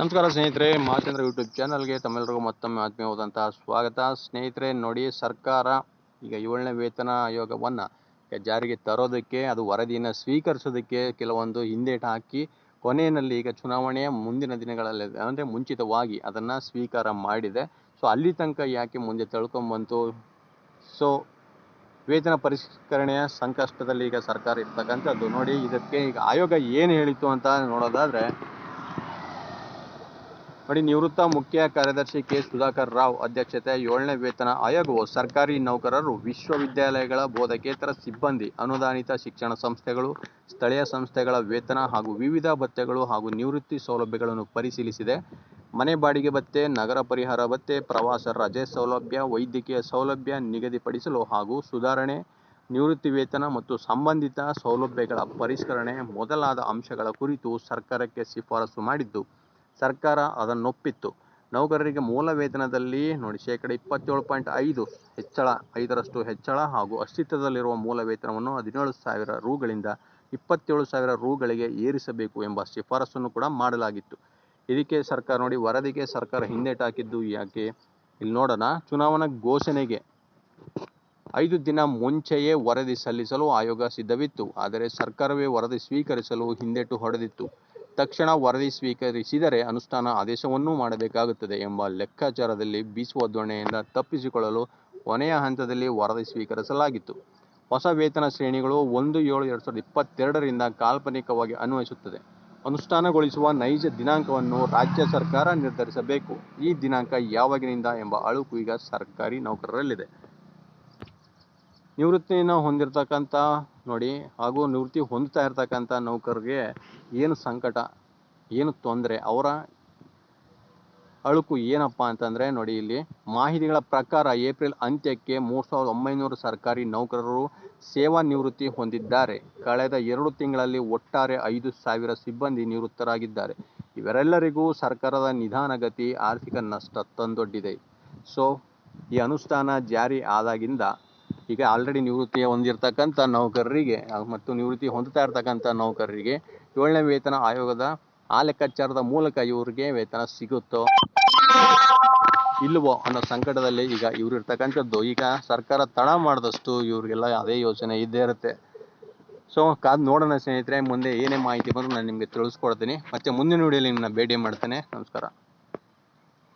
ನಮಸ್ಕಾರ ಸ್ನೇಹಿತರೆ ಮಹಾಚಂದ್ರ ಯೂಟ್ಯೂಬ್ ಚಾನಲ್ಗೆ ತಮ್ಮೆಲ್ಲರಿಗೂ ಮತ್ತೊಮ್ಮೆ ಆತ್ಮೀಯವಾದಂತಹ ಸ್ವಾಗತ. ಸ್ನೇಹಿತರೆ, ನೋಡಿ ಸರ್ಕಾರ ಈಗ ಏಳನೇ ವೇತನ ಆಯೋಗವನ್ನು ಜಾರಿಗೆ ತರೋದಕ್ಕೆ, ಅದು ವರದಿಯನ್ನು ಸ್ವೀಕರಿಸೋದಕ್ಕೆ ಕೆಲವೊಂದು ಹಿಂದೇಟು ಹಾಕಿ, ಕೊನೆಯಲ್ಲಿ ಈಗ ಚುನಾವಣೆಯ ಮುಂದಿನ ದಿನಗಳಲ್ಲಿ ಅಂದರೆ ಮುಂಚಿತವಾಗಿ ಅದನ್ನು ಸ್ವೀಕಾರ ಮಾಡಿದೆ. ಸೊ ಅಲ್ಲಿ ತನಕ ಯಾಕೆ ಮುಂದೆ ತಳ್ಕೊಂಬಂತು ಸೊ ವೇತನ ಪರಿಷ್ಕರಣೆಯ ಸಂಕಷ್ಟದಲ್ಲಿ ಈಗ ಸರ್ಕಾರ ಇರ್ತಕ್ಕಂಥದ್ದು. ನೋಡಿ, ಇದಕ್ಕೆ ಈಗ ಆಯೋಗ ಏನು ಹೇಳಿತ್ತು ಅಂತ ನೋಡೋದಾದ್ರೆ ನೋಡಿ ನಿವೃತ್ತ ಮುಖ್ಯ ಕಾರ್ಯದರ್ಶಿ ಕೆ. ಸುಧಾಕರ್ ರಾವ್ ಅಧ್ಯಕ್ಷತೆ ಏಳನೇ ವೇತನ ಆಯೋಗವು ಸರ್ಕಾರಿ ನೌಕರರು ವಿಶ್ವವಿದ್ಯಾಲಯಗಳ ಬೋಧಕೇತರ ಸಿಬ್ಬಂದಿ, ಅನುದಾನಿತ ಶಿಕ್ಷಣ ಸಂಸ್ಥೆಗಳು, ಸ್ಥಳೀಯ ಸಂಸ್ಥೆಗಳ ವೇತನ ಹಾಗೂ ವಿವಿಧ ಭತ್ಯೆಗಳು ಹಾಗೂ ನಿವೃತ್ತಿ ಸೌಲಭ್ಯಗಳನ್ನು ಪರಿಶೀಲಿಸಿದೆ. ಮನೆ ಬಾಡಿಗೆ ಭತ್ಯೆ, ನಗರ ಪರಿಹಾರ ಭತ್ಯೆ, ಪ್ರವಾಸ ರಜೆ ಸೌಲಭ್ಯ, ವೈದ್ಯಕೀಯ ಸೌಲಭ್ಯ ನಿಗದಿಪಡಿಸಲು ಹಾಗೂ ಸುಧಾರಣೆ, ನಿವೃತ್ತಿ ವೇತನ ಮತ್ತು ಸಂಬಂಧಿತ ಸೌಲಭ್ಯಗಳ ಪರಿಷ್ಕರಣೆ ಮೊದಲಾದ ಅಂಶಗಳ ಕುರಿತು ಸರ್ಕಾರಕ್ಕೆ ಶಿಫಾರಸು ಮಾಡಿದ್ದು ಸರ್ಕಾರ ಅದನ್ನೊಪ್ಪಿತ್ತು ನೌಕರರಿಗೆ ಮೂಲ ವೇತನದಲ್ಲಿ ನೋಡಿ ಶೇಕಡ ಇಪ್ಪತ್ತೇಳು ಪಾಯಿಂಟ್ ಐದು ಹೆಚ್ಚಳ, ಐದರಷ್ಟು ಹೆಚ್ಚಳ ಹಾಗೂ ಅಸ್ತಿತ್ವದಲ್ಲಿರುವ ಮೂಲ ವೇತನವನ್ನು ಹದಿನೇಳು ಸಾವಿರ ರುಗಳಿಂದ ಇಪ್ಪತ್ತೇಳು ಸಾವಿರ ರುಗಳಿಗೆ ಏರಿಸಬೇಕು ಎಂಬ ಶಿಫಾರಸನ್ನು ಕೂಡ ಮಾಡಲಾಗಿತ್ತು. ಇದಕ್ಕೆ ಸರ್ಕಾರ ನೋಡಿ ವರದಿಗೆ ಸರ್ಕಾರ ಹಿಂದೇಟು ಹಾಕಿದ್ದು ಯಾಕೆ? ಇಲ್ಲಿ ನೋಡೋಣ. ಚುನಾವಣಾ ಘೋಷಣೆಗೆ ಐದು ದಿನ ಮುಂಚೆಯೇ ವರದಿ ಸಲ್ಲಿಸಲು ಆಯೋಗ ಸಿದ್ಧವಿತ್ತು. ಆದರೆ ಸರ್ಕಾರವೇ ವರದಿ ಸ್ವೀಕರಿಸಲು ಹಿಂದೇಟು ಹೊಡೆದಿತ್ತು. ತಕ್ಷಣ ವರದಿ ಸ್ವೀಕರಿಸಿದರೆ ಅನುಷ್ಠಾನ ಆದೇಶವನ್ನೂ ಮಾಡಬೇಕಾಗುತ್ತದೆ ಎಂಬ ಲೆಕ್ಕಾಚಾರದಲ್ಲಿ ಬೀಸುವ ದೊಣ್ಣೆಯಿಂದ ತಪ್ಪಿಸಿಕೊಳ್ಳಲು ಕೊನೆಯ ಹಂತದಲ್ಲಿ ವರದಿ ಸ್ವೀಕರಿಸಲಾಗಿತ್ತು. ಹೊಸ ವೇತನ ಶ್ರೇಣಿಗಳು ಒಂದು ಏಳು ಎರಡು ಸಾವಿರದ ಇಪ್ಪತ್ತೆರಡರಿಂದ ಕಾಲ್ಪನಿಕವಾಗಿ ಅನ್ವಯಿಸುತ್ತದೆ. ಅನುಷ್ಠಾನಗೊಳಿಸುವ ನೈಜ ದಿನಾಂಕವನ್ನು ರಾಜ್ಯ ಸರ್ಕಾರ ನಿರ್ಧರಿಸಬೇಕು. ಈ ದಿನಾಂಕ ಯಾವಾಗಿನಿಂದ ಎಂಬ ಅಳುಕು ಈಗ ಸರ್ಕಾರಿ ನೌಕರರಲ್ಲಿದೆ. ನಿವೃತ್ತಿಯನ್ನು ಹೊಂದಿರತಕ್ಕಂಥ ನೋಡಿ, ಹಾಗೂ ನಿವೃತ್ತಿ ಹೊಂದ್ತಾ ಇರ್ತಕ್ಕಂಥ ನೌಕರರಿಗೆ ಏನು ಸಂಕಟ, ಏನು ತೊಂದರೆ, ಅವರ ಅಳುಕು ಏನಪ್ಪ ಅಂತಂದರೆ ನೋಡಿ, ಇಲ್ಲಿ ಮಾಹಿತಿಗಳ ಪ್ರಕಾರ ಏಪ್ರಿಲ್ ಅಂತ್ಯಕ್ಕೆ ಮೂರು ಸಾವಿರದ ಒಂಬೈನೂರು ಸರ್ಕಾರಿ ನೌಕರರು ಸೇವಾ ನಿವೃತ್ತಿ ಹೊಂದಿದ್ದಾರೆ. ಕಳೆದ ಎರಡು ತಿಂಗಳಲ್ಲಿ ಒಟ್ಟಾರೆ ಐದು ಸಾವಿರ ಸಿಬ್ಬಂದಿ ನಿವೃತ್ತರಾಗಿದ್ದಾರೆ. ಇವರೆಲ್ಲರಿಗೂ ಸರ್ಕಾರದ ನಿಧಾನಗತಿ ಆರ್ಥಿಕ ನಷ್ಟ ತಂದೊಡ್ಡಿದೆ. ಸೊ, ಈ ಅನುಷ್ಠಾನ ಜಾರಿ ಆದಾಗಿಂದ ಈಗ ಆಲ್ರೆಡಿ ನಿವೃತ್ತಿ ಹೊಂದಿರತಕ್ಕಂಥ ನೌಕರರಿಗೆ, ಮತ್ತು ನಿವೃತ್ತಿ ಹೊಂದುತ್ತಾ ಇರ್ತಕ್ಕಂಥ ನೌಕರರಿಗೆ ಏಳನೇ ವೇತನ ಆಯೋಗದ ಆ ಲೆಕ್ಕಾಚಾರದ ಮೂಲಕ ಇವರಿಗೆ ವೇತನ ಸಿಗುತ್ತೋ ಇಲ್ಲವೋ ಅನ್ನೋ ಸಂಕಟದಲ್ಲಿ ಈಗ ಇವ್ರು ಇರ್ತಕ್ಕಂಥದ್ದು ಈಗ ಸರ್ಕಾರ ತಡ ಮಾಡಿದಷ್ಟು ಇವರಿಗೆಲ್ಲ ಅದೇ ಯೋಚನೆ ಇದ್ದೇ ಇರುತ್ತೆ. ಸೊ ಕಾದ್ ನೋಡೋಣ ಸ್ನೇಹಿತರೆ, ಮುಂದೆ ಏನೇ ಮಾಹಿತಿ ಬಂದರೂ ನಾನು ನಿಮಗೆ ತಿಳಿಸ್ಕೊಡ್ತೀನಿ. ಮತ್ತೆ ಮುಂದಿನ ವಿಡಿಯೋಲಿ ನಿಮ್ಮನ್ನ ಭೇಟಿ ಮಾಡ್ತೇನೆ. ನಮಸ್ಕಾರ.